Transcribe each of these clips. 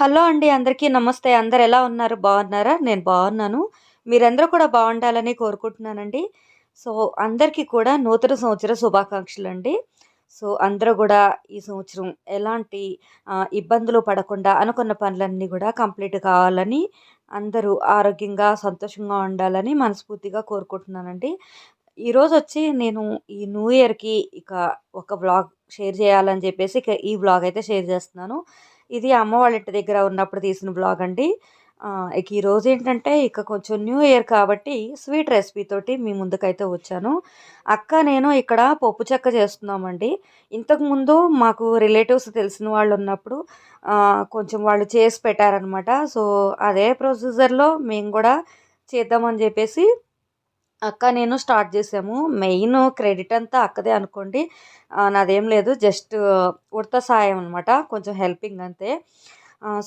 Hello అండి అందరికీ నమస్తే. అందరు ఎలా ఉన్నారు? బాగున్నారా? నేను బాగున్నాను. మీరందరూ కూడా బాగుండాలని కోరుకుంటున్నానండి. సో అందరికీ కూడా నూతన సంవత్సర శుభాకాంక్షలు అండి సో అందరూ కూడా ఈ సంవత్సరం ఎలాంటి ఇబ్బందులు పడకుండా అనుకున్న పనులన్నీ కూడా కంప్లీట్ కావాలని అందరూ ఆరోగ్యంగా సంతోషంగా ఉండాలని మనస్ఫూర్తిగా కోరుకుంటున్నానండి. ఈరోజు వచ్చి నేను ఈ న్యూ ఇయర్కి ఇక ఒక వ్లాగ్ షేర్ చేయాలని చెప్పేసి ఇక ఈ వ్లాగ్ అయితే షేర్ చేస్తున్నాను. ఇది అమ్మ వాళ్ళ ఇంటి దగ్గర ఉన్నప్పుడు తీసిన బ్లాగ్ అండి. ఇక ఈరోజు ఏంటంటే ఇక కొంచెం న్యూ ఇయర్ కాబట్టి స్వీట్ రెసిపీ తోటి మీ ముందుకైతే వచ్చాను. అక్క నేను ఇక్కడ పప్పు చెక్క చేస్తున్నామండి. ఇంతకుముందు మాకు రిలేటివ్స్ తెలిసిన వాళ్ళు ఉన్నప్పుడు కొంచెం వాళ్ళు చేసి పెట్టారనమాట సో అదే ప్రొసీజర్లో మేము కూడా చేద్దామని చెప్పేసి అక్క నేను స్టార్ట్ చేసాము. మెయిన్ క్రెడిట్ అంతా అక్కదే అనుకోండి. నాదేం లేదు జస్ట్ ఉడత సాయం అనమాట కొంచెం హెల్పింగ్ అంతే.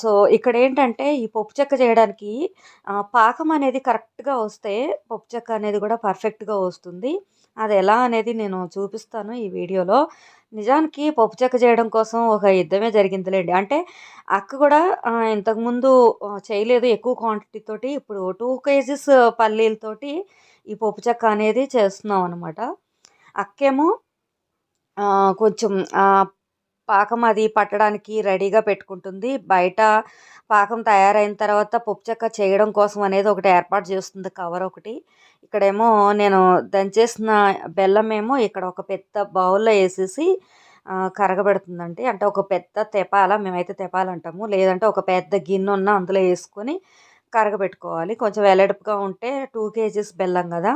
సో ఇక్కడ ఏంటంటే ఈ పప్పు చెక్క చేయడానికి పాకం అనేది కరెక్ట్గా వస్తే పప్పు చెక్క అనేది కూడా పర్ఫెక్ట్గా వస్తుంది. అది ఎలా అనేది నేను చూపిస్తాను ఈ వీడియోలో. నిజానికి పప్పు చెక్క చేయడం కోసం ఒక యుద్ధమే జరిగిందిలేండి. అంటే అక్క కూడా ఇంతకుముందు చేయలేదు ఎక్కువ క్వాంటిటీ తోటి. ఇప్పుడు టూ కేజీస్ పల్లీలతోటి ఈ పప్పు చెక్క అనేది చేస్తున్నాం అనమాట అక్కేమో కొంచెం పాకం అది పట్టడానికి రెడీగా పెట్టుకుంటుంది. బయట పాకం తయారైన తర్వాత పప్పు చెక్క చేయడం కోసం అనేది ఒకటి ఏర్పాటు చేస్తుంది కవర్ ఒకటి. ఇక్కడేమో నేను దంచేసిన బెల్లం ఏమో ఇక్కడ ఒక పెద్ద బౌల్లో వేసేసి కరగబెడుతుందండి. అంటే ఒక పెద్ద తెపాల మేమైతే తెపాలంటాము. లేదంటే ఒక పెద్ద గిన్నె ఉన్న అందులో వేసుకొని కరగబెట్టుకోవాలి. కొంచెం వెల్లడిపుగా ఉంటే టూ కేజీస్ బెల్లం కదా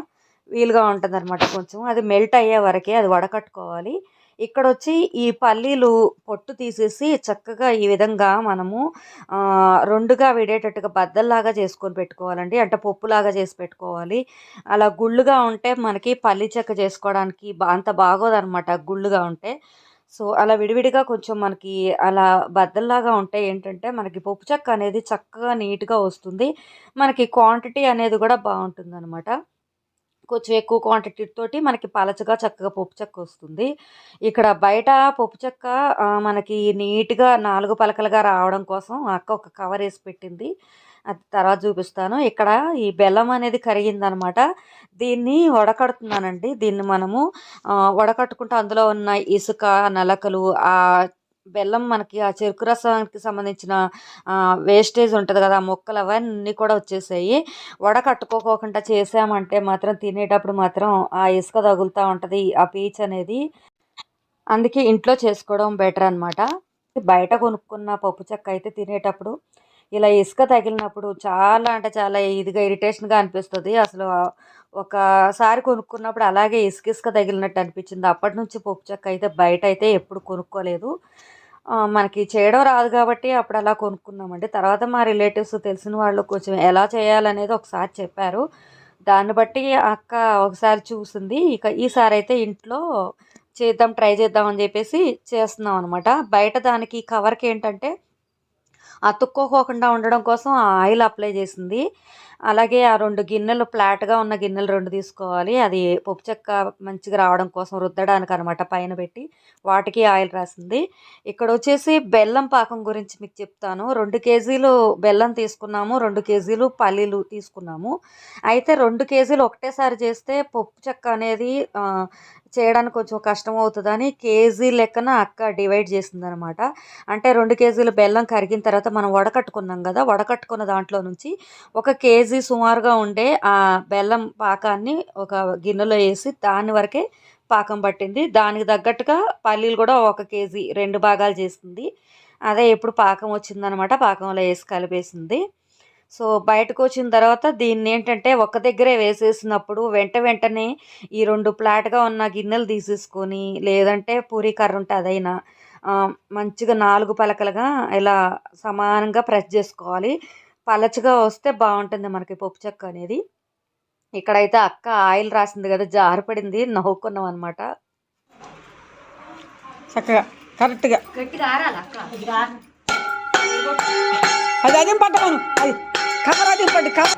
వీలుగా ఉంటుంది అనమాట కొంచెం. అది మెల్ట్ అయ్యే వరకే అది వడకట్టుకోవాలి. ఇక్కడ వచ్చి ఈ పల్లీలు పొట్టు తీసేసి చక్కగా ఈ విధంగా మనము రెండుగా విడేటట్టుగా బద్దల్లాగా చేసుకొని పెట్టుకోవాలండి. అంటే పప్పులాగా చేసి పెట్టుకోవాలి. అలా గుళ్ళుగా ఉంటే మనకి పల్లీ చెక్క చేసుకోవడానికి అంత బాగోదనమాట గుళ్ళుగా ఉంటే. సో అలా విడివిడిగా కొంచెం మనకి అలా బద్దల్లాగా ఉంటే ఏంటంటే మనకి పప్పు చెక్క అనేది చక్కగా నీట్గా వస్తుంది. మనకి క్వాంటిటీ అనేది కూడా బాగుంటుంది అనమాట కొంచెం ఎక్కువ క్వాంటిటీ తోటి మనకి పలచగా చక్కగా పప్పు చెక్క వస్తుంది. ఇక్కడ బయట పప్పు చెక్క మనకి నీట్గా నాలుగు పలకలుగా రావడం కోసం అక్క ఒక కవర్ వేసి పెట్టింది. అది తర్వాత చూపిస్తాను. ఇక్కడ ఈ బెల్లం అనేది కరిగిందనమాట. దీన్ని వడకడుతున్నానండి. దీన్ని మనము వడకట్టుకుంటే అందులో ఉన్న ఇసుక నలకలు ఆ బెల్లం మనకి ఆ చెరుకు రసానికి సంబంధించిన వేస్టేజ్ ఉంటుంది కదా ఆ మొక్కలు అవన్నీ కూడా వచ్చేసాయి. వడకట్టుకోకుండా చేసామంటే మాత్రం తినేటప్పుడు మాత్రం ఆ ఇసుక తగులుతూ ఉంటుంది ఆ పీచ్ అనేది. అందుకే ఇంట్లో చేసుకోవడం బెటర్ అనమాట బయట కొనుక్కున్న పప్పు చెక్క అయితే తినేటప్పుడు ఇలా ఇసుక తగిలినప్పుడు చాలా అంటే చాలా ఇదిగా ఇరిటేషన్గా అనిపిస్తుంది. అసలు ఒకసారి కొనుక్కున్నప్పుడు అలాగే ఇసుక ఇసుక తగిలినట్టు అనిపించింది. అప్పటి నుంచి పప్పు చెక్క అయితే బయట అయితే ఎప్పుడు కొనుక్కోలేదు. మనకి చేయడం రాదు కాబట్టి అప్పుడు అలా కొనుక్కున్నామండి. తర్వాత మా రిలేటివ్స్ తెలిసిన వాళ్ళు కొంచెం ఎలా చేయాలనేది ఒకసారి చెప్పారు. దాన్ని బట్టి అక్క ఒకసారి చూసింది. ఇక ఈసారి అయితే ఇంట్లో చేద్దాం ట్రై చేద్దాం అని చెప్పేసి చేస్తున్నాం అనమాట బయట దానికి కవర్కి ఏంటంటే అతుక్కోకుండా ఉండడం కోసం ఆ ఆయిల్ అప్లై చేసింది. అలాగే ఆ రెండు గిన్నెలు ఫ్లాట్గా ఉన్న గిన్నెలు రెండు తీసుకోవాలి. అది పప్పు చెక్క మంచిగా రావడం కోసం రుద్దడానికి అనమాట పైన పెట్టి వాటికి ఆయిల్ రాసింది. ఇక్కడ వచ్చేసి బెల్లం పాకం గురించి మీకు చెప్తాను. రెండు కేజీలు బెల్లం తీసుకున్నాము రెండు కేజీలు పల్లీలు తీసుకున్నాము. అయితే రెండు కేజీలు ఒకటేసారి చేస్తే పప్పు చెక్క అనేది చేయడానికి కొంచెం కష్టం అవుతుందని కేజీ లెక్కన అక్క డివైడ్ చేసిందనమాట. అంటే రెండు కేజీలు బెల్లం కరిగిన తర్వాత మనం వడకట్టుకున్నాం కదా వడకట్టుకున్న దాంట్లో నుంచి ఒక కేజీ సుమారుగా ఉండే ఆ బెల్లం పాకాన్ని ఒక గిన్నెలో వేసి దాని వరకే పాకం పట్టింది. దానికి తగ్గట్టుగా పల్లీలు కూడా ఒక కేజీ రెండు భాగాలు చేసింది. అదే ఎప్పుడు పాకం వచ్చిందనమాట. పాకంలో వేసి కలిపేసింది. సో బయటకు వచ్చిన తర్వాత దీన్ని ఏంటంటే ఒక దగ్గరే వేసేసినప్పుడు వెంట వెంటనే ఈ రెండు ఫ్లాట్గా ఉన్న గిన్నెలు తీసేసుకొని లేదంటే పూరీ కర్ర ఉంటే అదైనా మంచిగా నాలుగు పలకలుగా ఇలా సమానంగా ప్రెస్ చేసుకోవాలి. పలచగా వస్తే బాగుంటుంది మనకి పప్పు చెక్క అనేది. ఇక్కడైతే అక్క ఆయిల్ రాసింది కదా జారిపడింది నవ్వుకున్నాం అనమాట చక్కగా కరెక్ట్గా. గట్టిగా ఆరాలి అక్క? అది అదేం పట్టమను అది కవర్ అది కవర్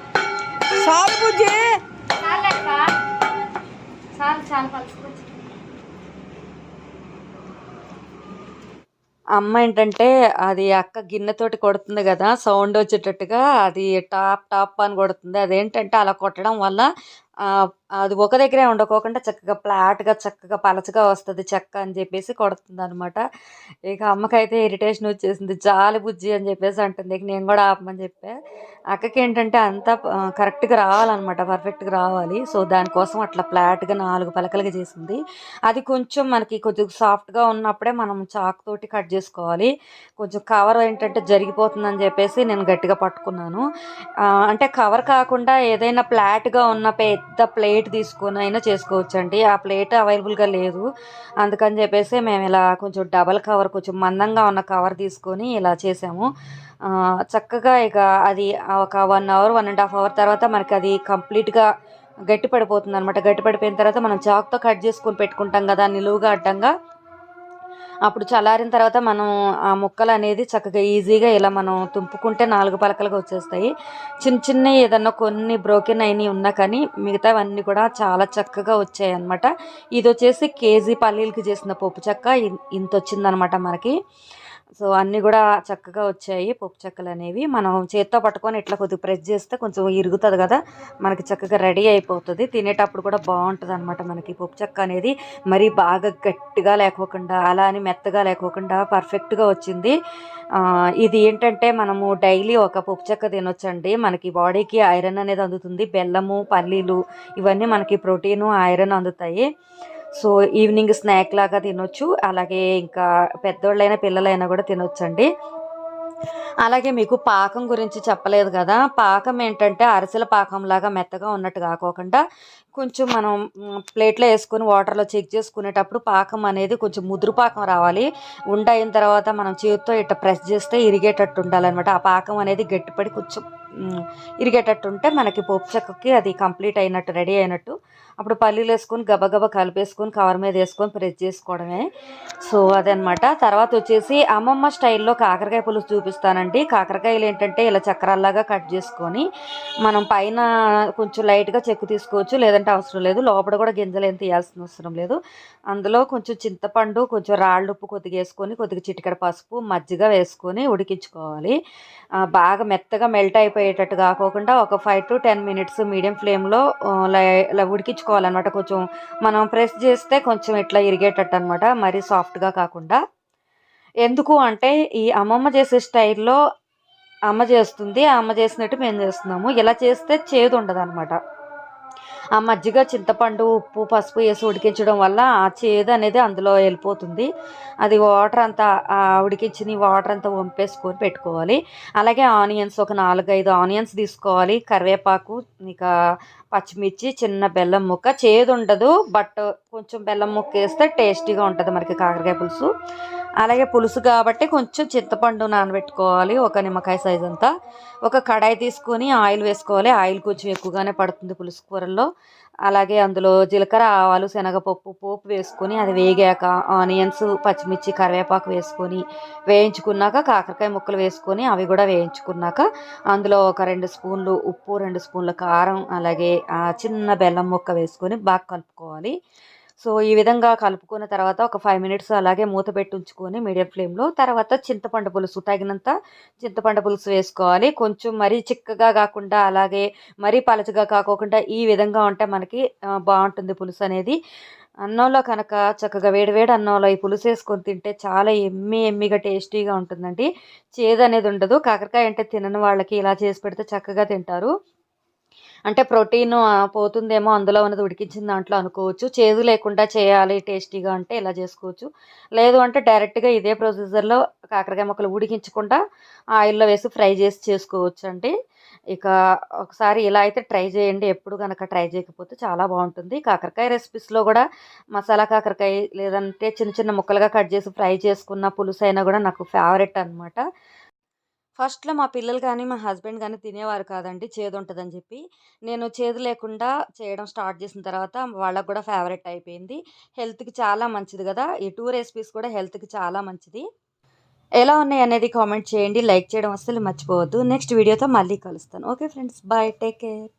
సాగు బుజ్జి. అమ్మ ఏంటంటే అది అక్క గిన్నెతోటి కొడుతుంది కదా సౌండ్ వచ్చేటట్టుగా అది టాప్ టాప్ అని కొడుతుంది. అదేంటంటే అలా కొట్టడం వల్ల అది ఒక దగ్గరే ఉండకోకుండా చక్కగా ఫ్లాట్గా చక్కగా పలచగా వస్తుంది చెక్క అని చెప్పేసి కొడుతుంది అనమాట ఇక అమ్మకైతే ఇరిటేషన్ వచ్చేసింది. జాలి బుజ్జి అని చెప్పేసి అంటుంది. ఇక నేను కూడా ఆపమని చెప్పా. అక్కకి ఏంటంటే అంతా కరెక్ట్గా రావాలన్నమాట. పర్ఫెక్ట్గా రావాలి. సో దానికోసం అట్లా ఫ్లాట్గా నాలుగు పలకలుగా చేసింది. అది కొంచెం మనకి కొంచెం సాఫ్ట్గా ఉన్నప్పుడే మనం చాక్ తోటి కట్ చేసుకోవాలి. కొంచెం కవర్ ఏంటంటే జరిగిపోతుందని చెప్పేసి నేను గట్టిగా పట్టుకున్నాను. అంటే కవర్ కాకుండా ఏదైనా ఫ్లాట్గా ఉన్న పెద్ద ప్లేట్ తీసుకొని అయినా చేసుకోవచ్చండి. ఆ ప్లేట్ అవైలబుల్గా లేదు. అందుకని చెప్పేసి మేము ఇలా కొంచెం డబల్ కవర్ కొంచెం మందంగా ఉన్న కవర్ తీసుకొని ఇలా చేసాము. చక్కగా ఇక అది ఒక one hour one and half hour తర్వాత మనకి అది కంప్లీట్గా గట్టి పడిపోతుంది అనమాట గట్టి పడిపోయిన తర్వాత మనం చాక్తో కట్ చేసుకొని పెట్టుకుంటాం కదా నిలువుగా అడ్డంగా. అప్పుడు చల్లారిన తర్వాత మనం ఆ ముక్కలు అనేది చక్కగా ఈజీగా ఇలా మనం తుంపుకుంటే నాలుగు పలకలుగా వచ్చేస్తాయి. చిన్న చిన్న ఏదన్నా కొన్ని బ్రోకెన్ అయినవి ఉన్నా కానీ మిగతావన్నీ కూడా చాలా చక్కగా వచ్చాయి అనమాట ఇది వచ్చేసి కేజీ పల్లీలకి చేసిన పప్పు చెక్క. ఇంత వచ్చిందనమాట మనకి. సో అన్నీ కూడా చక్కగా వచ్చాయి. పప్పు చెక్కలు అనేవి మనం చేత్తో పట్టుకొని ఇట్లా కొద్దిగా ప్రెస్ చేస్తే కొంచెం ఇరుగుతుంది కదా మనకి చక్కగా రెడీ అయిపోతుంది. తినేటప్పుడు కూడా బాగుంటుంది అనమాట మనకి పప్పు చెక్క అనేది. మరీ బాగా గట్టిగా లేకోకుండా అలా అని మెత్తగా లేకోకుండా పర్ఫెక్ట్గా వచ్చింది. ఇది ఏంటంటే మనము డైలీ ఒక పప్పు చెక్క తినొచ్చండి. మనకి బాడీకి ఐరన్ అనేది అందుతుంది. బెల్లము పల్లీలు ఇవన్నీ మనకి ప్రోటీను ఐరన్ అందుతాయి. సో ఈవినింగ్ స్నాక్ లాగా తినొచ్చు. అలాగే ఇంకా పెద్దోళ్ళైనా పిల్లలైనా కూడా తినొచ్చండి. అలాగే మీకు పాకం గురించి చెప్పలేదు కదా. పాకం ఏంటంటే అరిసెల పాకం లాగా మెత్తగా ఉన్నట్టు కాకోకుండా కొంచెం మనం ప్లేట్లో వేసుకొని వాటర్లో చెక్ చేసుకునేటప్పుడు పాకం అనేది కొంచెం ముదురు పాకం రావాలి. ఉండ అయిన తర్వాత మనం చేతితో ఇట్లా ప్రెస్ చేస్తే ఇరిగేటట్టు ఉండాలన్నమాట. ఆ పాకం అనేది గట్టిపడి కొంచెం ఇరిగేటట్టు ఉంటే మనకి పోపు చెక్కకి అది కంప్లీట్ అయినట్టు రెడీ అయినట్టు. అప్పుడు పల్లీలు వేసుకొని గబగబా కలిపేసుకొని కవర్ మీద వేసుకొని ప్రెస్ చేసుకోవడమే. సో అదనమాట తర్వాత వచ్చేసి అమ్మమ్మ స్టైల్లో కాకరకాయ పులుసు చూపిస్తానండి. కాకరకాయలు ఏంటంటే ఇలా చక్రాల్లాగా కట్ చేసుకొని మనం పైన కొంచెం లైట్గా చెక్కు తీసుకోవచ్చు. లేదంటే అవసరం లేదు. లోపల కూడా గింజలు ఏం తీయాల్సిన అవసరం లేదు. అందులో కొంచెం చింతపండు కొంచెం రాళ్ళు ఉప్పు కొద్దిగా వేసుకొని కొద్దిగా చిటికడ పసుపు మజ్జిగ వేసుకొని ఉడికించుకోవాలి. బాగా మెత్తగా మెల్ట్ అయిపోయి అయిపోయేటట్టు కాకోకుండా ఒక five to ten minutes medium ఫ్లేమ్లో ఇలా ఉడికించుకోవాలన్నమాట. కొంచెం మనం ప్రెస్ చేస్తే కొంచెం ఇట్లా ఇరిగేటట్టు అనమాట మరీ సాఫ్ట్గా కాకుండా. ఎందుకు అంటే ఈ అమ్మమ్మ చేసే స్టైల్లో అమ్మ చేస్తుంది. అమ్మ చేసినట్టు మేము చేస్తున్నాము. ఇలా చేస్తే చేదు ఉండదు అనమాట ఆ మజ్జిగ చింతపండు ఉప్పు పసుపు వేసి ఉడికించడం వల్ల ఆ చేదు అనేది అందులో వెళ్ళిపోతుంది. అది వాటర్ అంతా ఉడికించిన వాటర్ అంతా వంపేసుకొని పెట్టుకోవాలి. అలాగే ఆనియన్స్ ఒక నాలుగైదు ఆనియన్స్ తీసుకోవాలి. కరివేపాకు ఇంకా పచ్చిమిర్చి చిన్న బెల్లం ముక్క. చేదు ఉండదు బట్ కొంచెం బెల్లం ముక్క వేస్తే టేస్టీగా ఉంటుంది మనకి కాకరకాయ పులుసు. అలాగే పులుసు కాబట్టి కొంచెం చింతపండు నానబెట్టుకోవాలి ఒక నిమ్మకాయ సైజ్ అంతా. ఒక కడాయి తీసుకొని ఆయిల్ వేసుకోవాలి. ఆయిల్ కొంచెం ఎక్కువగానే పడుతుంది పులుసు కూరల్లో. అలాగే అందులో జీలకర్ర ఆవాలు శనగపప్పు పోపు వేసుకొని అది వేగాక ఆనియన్స్ పచ్చిమిర్చి కరివేపాకు వేసుకొని వేయించుకున్నాక కాకరకాయ ముక్కలు వేసుకొని అవి కూడా వేయించుకున్నాక అందులో ఒక రెండు స్పూన్లు ఉప్పు రెండు స్పూన్ల కారం అలాగే చిన్న బెల్లం ముక్క వేసుకొని బాగా కలుపుకోవాలి. సో ఈ విధంగా కలుపుకున్న తర్వాత ఒక ఫైవ్ మినిట్స్ అలాగే మూత పెట్టి ఉంచుకొని మీడియం ఫ్లేమ్లో తర్వాత చింతపండు పులుసు తగినంత చింతపండు పులుసు వేసుకోవాలి. కొంచెం మరీ చిక్కగా కాకుండా అలాగే మరీ పలచగా కాకోకుండా ఈ విధంగా ఉంటే మనకి బాగుంటుంది పులుసు అనేది. అన్నంలో కనుక చక్కగా వేడివేడి అన్నంలో ఈ పులుసు వేసుకొని తింటే చాలా ఎమ్మి ఎమ్మిగా టేస్టీగా ఉంటుందండి. చేదు అనేది ఉండదు. కాకరకాయ అంటే తినని వాళ్ళకి ఇలా చేసి పెడితే చక్కగా తింటారు. అంటే ప్రోటీన్ పోతుందేమో అందులో ఉన్నది ఉడికించిన దాంట్లో అనుకోవచ్చు. చేదు లేకుండా చేయాలి టేస్టీగా అంటే ఇలా చేసుకోవచ్చు. లేదు అంటే డైరెక్ట్గా ఇదే ప్రొసీజర్లో కాకరకాయ ముక్కలు ఉడికించకుండా ఆయిల్లో వేసి ఫ్రై చేసి చేసుకోవచ్చు అండి. ఇక ఒకసారి ఇలా అయితే ట్రై చేయండి. ఎప్పుడు కనుక ట్రై చేయకపోతే చాలా బాగుంటుంది. కాకరకాయ రెసిపీస్లో కూడా మసాలా కాకరకాయ లేదంటే చిన్న చిన్న ముక్కలుగా కట్ చేసి ఫ్రై చేసుకున్న పులుసు అయినా కూడా నాకు ఫేవరెట్ అనమాట ఫస్ట్లో మా పిల్లలు కానీ మా హస్బెండ్ కానీ తినేవారు కాదండి. చేదు ఉంటుందని చెప్పి. నేను చేదు లేకుండా చేయడం స్టార్ట్ చేసిన తర్వాత వాళ్ళకు కూడా ఫేవరెట్ అయిపోయింది. హెల్త్కి చాలా మంచిది కదా. ఈ టూ రెసిపీస్ కూడా హెల్త్కి చాలా మంచిది. ఎలా ఉన్నాయి అనేది కామెంట్ చేయండి. లైక్ చేయడం అస్సలు మర్చిపోవద్దు. నెక్స్ట్ వీడియోతో మళ్ళీ కలుస్తాను. Okay friends. Bye. Take care.